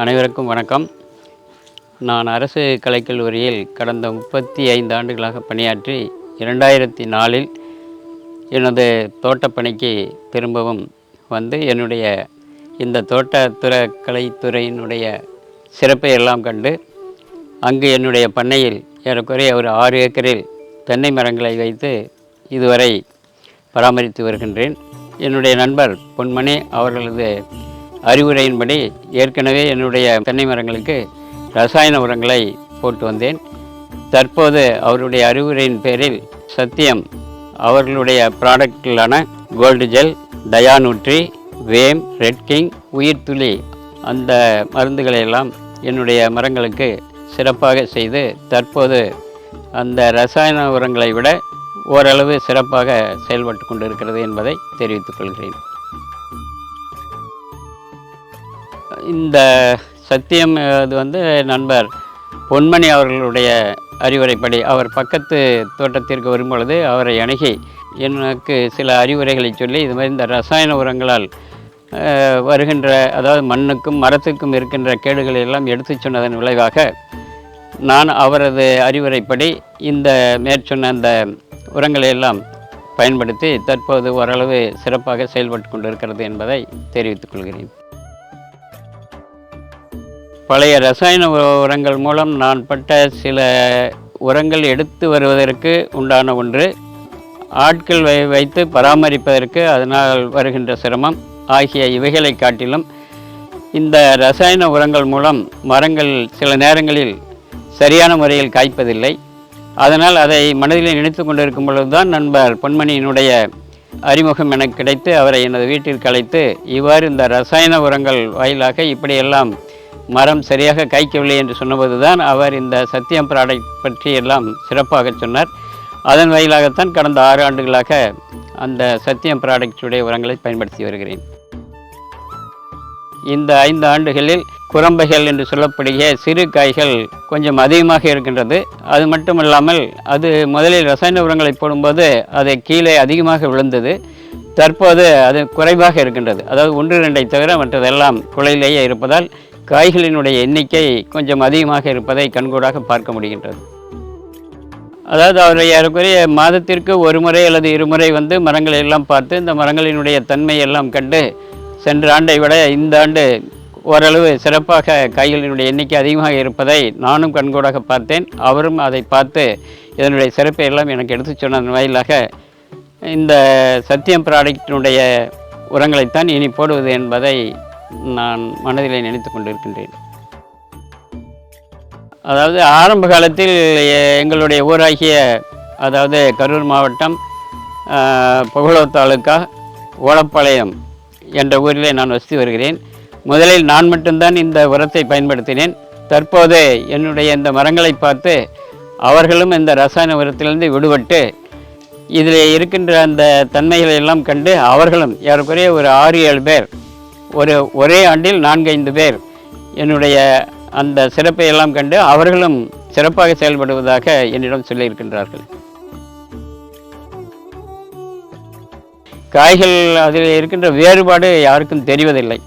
அனைவருக்கும் வணக்கம். நான் அரசு கலைக்கல்லூரியில் கடந்த முப்பத்தி ஐந்து ஆண்டுகளாக பணியாற்றி இரண்டாயிரத்தி நாலில் எனது தோட்டப்பணிக்கு திரும்பவும் வந்து என்னுடைய இந்த தோட்டத்துற கலைத்துறையினுடைய சிறப்பை எல்லாம் கண்டு அங்கு என்னுடைய பண்ணையில் ஏறக்குறைய ஒரு ஆறு ஏக்கரில் தென்னை மரங்களை வைத்து இதுவரை பராமரித்து வருகின்றேன். என்னுடைய நண்பர் பொன்மணி அவர்களது அறிவுரையின்படி ஏற்கனவே என்னுடைய தென்னை மரங்களுக்கு ரசாயன உரங்களை போட்டு வந்தேன். தற்போது அவருடைய அறிவுரையின் பேரில் சத்தியம் அவர்களுடைய ப்ராடக்ட்களான கோல்டு ஜெல் டயானூட்ரி வேம் ரெட் கிங் உயிர்த்துளி அந்த மருந்துகளை எல்லாம் என்னுடைய மரங்களுக்கு சிறப்பாக செய்து தற்போது அந்த ரசாயன உரங்களை விட ஓரளவு சிறப்பாக செயல்பட்டு கொண்டிருக்கிறது என்பதை தெரிவித்துக் கொள்கிறேன். இந்த சத்தியம் அது வந்து நண்பர் பொன்மணி அவர்களுடைய அறிவுரைப்படி அவர் பக்கத்து தோட்டத்திற்கு வரும்பொழுது அவரை அணுகி எனக்கு சில அறிவுரைகளை சொல்லி இது மாதிரி இந்த ரசாயன உரங்களால் வருகின்ற அதாவது மண்ணுக்கும் மரத்துக்கும் இருக்கின்ற கேடுகளை எல்லாம் எடுத்து சொன்னதன் விளைவாக நான் அவரது அறிவுரைப்படி இந்த மேற்சொன்ன அந்த உரங்களை எல்லாம் பயன்படுத்தி தற்போது ஓரளவு சிறப்பாக செயல்பட்டு கொண்டிருக்கிறது என்பதை தெரிவித்துக் கொள்கிறேன். பழைய ரசாயன உ- உரங்கள் மூலம் நான் பட்ட சில உரங்கள் எடுத்து வருவதற்கு உண்டான ஒன்று. ஆட்கள் வை வைத்து பராமரிப்பதற்கு அதனால் வருகின்ற சிரமம். ஆகிய இவைகளை காட்டிலும் இந்த ரசாயன உரங்கள் மூலம் மரங்கள் சில நேரங்களில் சரியான முறையில் காய்ப்பதில்லை. அதனால் அதை மனதில் நினைத்து கொண்டிருக்கும் பொழுதுதான் நண்பர் பொன்மணியினுடைய அறிமுகம் எனக்கு கிடைத்து அவரை எனது வீட்டிற்கு அழைத்து இவ்வாறு இந்த ரசாயன உரங்கள் வாயிலாக இப்படியெல்லாம் மரம் சரியாக காய்க்கவில்லை என்று சொன்னபோது தான் அவர் இந்த சத்தியம் ப்ராடக்ட் பற்றி எல்லாம் சிறப்பாக சொன்னார். அதன் வாயிலாகத்தான் கடந்த ஆறு ஆண்டுகளாக அந்த சத்தியம் ப்ராடக்டுடைய உரங்களை பயன்படுத்தி வருகிறேன். இந்த ஐந்து ஆண்டுகளில் குரம்பைகள் என்று சொல்லப்படுகிற சிறு காய்கள் கொஞ்சம் அதிகமாக இருக்கின்றது. அது மட்டுமல்லாமல் அது முதலில் ரசாயன உரங்களை போடும்போது அது கீழே அதிகமாக விழுந்தது. தற்போது அது குறைவாக இருக்கின்றது. அதாவது ஒன்று ரெண்டை தவிர மற்றதெல்லாம் குலையிலேயே இருப்பதால் காய்களினுடைய எண்ணிக்கை கொஞ்சம் அதிகமாக இருப்பதை கண்கூடாக பார்க்க முடிகின்றது. அதாவது அவர் ஏறக்குறைய மாதத்திற்கு ஒரு முறை அல்லது இருமுறை வந்து மரங்களை எல்லாம் பார்த்து இந்த மரங்களினுடைய தன்மை எல்லாம் கண்டு சென்ற ஆண்டை விட இந்த ஆண்டு ஓரளவு சிறப்பாக காய்களினுடைய எண்ணிக்கை அதிகமாக இருப்பதை நானும் கண்கூடாக பார்த்தேன். அவரும் அதை பார்த்து இதனுடைய சிறப்பை எல்லாம் எனக்கு எடுத்துச் சொன்னதன் வாயிலாக இந்த சத்தியம் ப்ராடக்டினுடைய உரங்களைத்தான் இனி போடுவது என்பதை நான் மனதில் நினைத்து கொண்டிருக்கின்றேன். அதாவது ஆரம்ப காலத்தில் எங்களுடைய ஊராகிய அதாவது கரூர் மாவட்டம் புகழோ தாலுக்கா ஓலப்பாளையம் என்ற ஊரிலே நான் வசித்து வருகிறேன். முதலில் நான் மட்டும்தான் இந்த உரத்தை பயன்படுத்தினேன். தற்போது என்னுடைய இந்த மரங்களை பார்த்து அவர்களும் இந்த ரசாயன உரத்திலிருந்து விடுபட்டு இதில் இருக்கின்ற அந்த தன்மைகளை எல்லாம் கண்டு அவர்களும் ஏறக்குறைய ஒரு ஆறு ஏழு பேர் ஒரு ஒரே ஆண்டில் நான்கைந்து பேர். என்னுடைய அந்த சிறப்பை எல்லாம் கண்டு அவர்களும் சிறப்பாக செயல்படுவதாக என்னிடம் சொல்லியிருக்கின்றார்கள். காய்கள் அதில் இருக்கின்ற வேறுபாடு யாருக்கும் தெரிவதில்லை.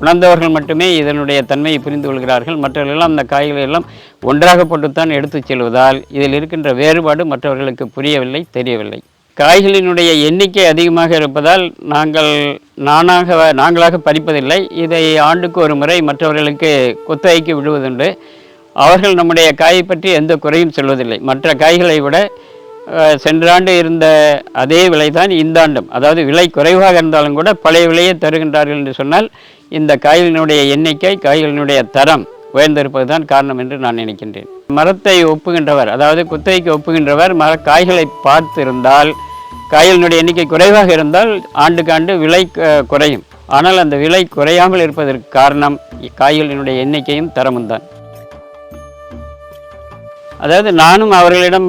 உணர்ந்தவர்கள் மட்டுமே இதனுடைய தன்மையை புரிந்து கொள்கிறார்கள். மற்றவர்களெல்லாம் அந்த காய்களை எல்லாம் ஒன்றாக போட்டுத்தான் எடுத்துச் செல்வதால் இதில் இருக்கின்ற வேறுபாடு மற்றவர்களுக்கு புரியவில்லை தெரியவில்லை. காய்களினுடைய எண்ணிக்கை அதிகமாக இருப்பதால் நாங்கள் நானாக நாங்களாக பறிப்பதில்லை இதை ஆண்டுக்கு ஒரு முறை மற்றவர்களுக்கு குத்தகைக்கு விடுவதுண்டு. அவர்கள் நம்முடைய காயை பற்றி எந்த குறையும் சொல்வதில்லை. மற்ற காய்களை விட சென்றாண்டு சென்ற ஆண்டு இருந்த அதே விலை தான் இந்த ஆண்டும். அதாவது விலை குறைவாக இருந்தாலும் கூட பழைய விலையை தருகின்றார்கள் என்று சொன்னால் இந்த காய்களினுடைய எண்ணிக்கை காய்களினுடைய தரம் உயர்ந்திருப்பது தான் காரணம் என்று நான் நினைக்கின்றேன். மரத்தை ஒப்புகின்றவர் அதாவது குத்தகைக்கு ஒப்புகின்றவர் மர காய்களை பார்த்திருந்தால் காய்களினுடைய எண்ணிக்கை குறைவாக இருந்தால் ஆண்டுக்கு ஆண்டு விலை குறையும். ஆனால் அந்த விலை குறையாமல் இருப்பதற்கு காரணம் காய்களினுடைய எண்ணிக்கையும் தரமும் தான். அதாவது நானும் அவர்களிடம்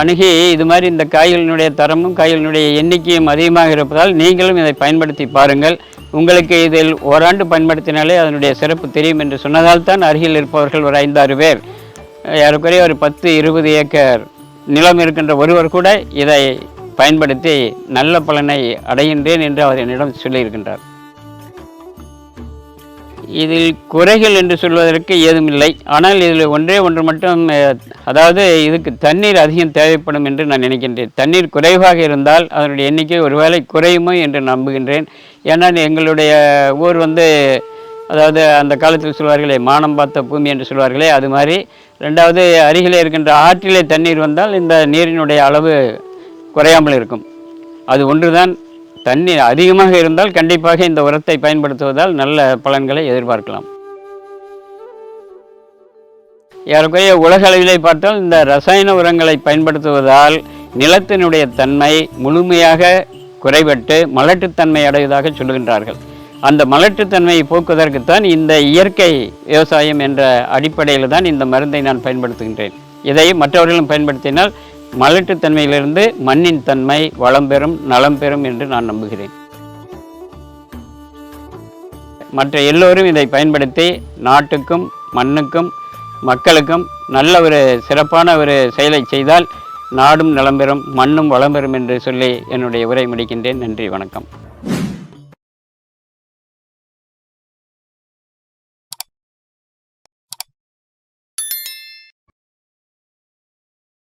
அணுகி இது மாதிரி இந்த காய்களினுடைய தரமும் காய்களினுடைய எண்ணிக்கையும் அதிகமாக இருப்பதால் நீங்களும் இதை பயன்படுத்தி பாருங்கள். உங்களுக்கு இதில் ஓராண்டு பயன்படுத்தினாலே அதனுடைய சிறப்பு தெரியும் என்று சொன்னதால் தான் அருகில் இருப்பவர்கள் ஒரு ஐந்தாறு பேர். ஏறக்குறைய ஒரு பத்து இருபது ஏக்கர் நிலம் இருக்கின்ற ஒருவர் கூட இதை பயன்படுத்தி நல்ல பலனை அடைகின்றேன் என்று அவர் என்னிடம் சொல்லியிருக்கின்றார். இதில் குறைகள் என்று சொல்வதற்கு ஏதும் இல்லை. ஆனால் இதில் ஒன்றே ஒன்று மட்டும் அதாவது இதுக்கு தண்ணீர் அதிகம் தேவைப்படும் என்று நான் நினைக்கின்றேன். தண்ணீர் குறைவாக இருந்தால் அதனுடைய எண்ணிக்கை ஒருவேளை குறையுமோ என்று நம்புகின்றேன். ஏன்னா எங்களுடைய ஊர் வந்து அதாவது அந்த காலத்தில் சொல்வார்களே மானம் பார்த்த பூமி என்று சொல்வார்களே அது மாதிரி. ரெண்டாவது அருகிலே இருக்கின்ற ஆற்றிலே தண்ணீர் வந்தால் இந்த நீரினுடைய அளவு குறையாமல் இருக்கும். அது ஒன்றுதான் தண்ணீர் அதிகமாக இருந்தால் கண்டிப்பாக இந்த உரத்தை பயன்படுத்துவதால் நல்ல பலன்களை எதிர்பார்க்கலாம். ஏறக்குறைய உலக அளவிலே பார்த்தால் இந்த ரசாயன உரங்களை பயன்படுத்துவதால் நிலத்தினுடைய தன்மை முழுமையாக குறைபட்டு மலட்டுத்தன்மை அடைவதாக சொல்லுகின்றார்கள். அந்த மலட்டுத்தன்மையை போக்குவதற்குத்தான் இந்த இயற்கை விவசாயம் என்ற அடிப்படையில் தான் இந்த மருந்தை நான் பயன்படுத்துகின்றேன். இதை மற்றவர்களும் பயன்படுத்தினால் மலட்டுத்தன்மையிலிருந்து மண்ணின் தன்மை வளம் பெறும் நலம் பெறும் என்று நான் நம்புகிறேன். மற்ற எல்லோரும் இதை பயன்படுத்தி நாட்டுக்கும் மண்ணுக்கும் மக்களுக்கும் நல்ல ஒரு சிறப்பான ஒரு செயலை செய்தால் நாடும் நலம் பெறும் மண்ணும் வளம் பெறும் என்று சொல்லி என்னுடைய உரை முடிக்கின்றேன். நன்றி வணக்கம்.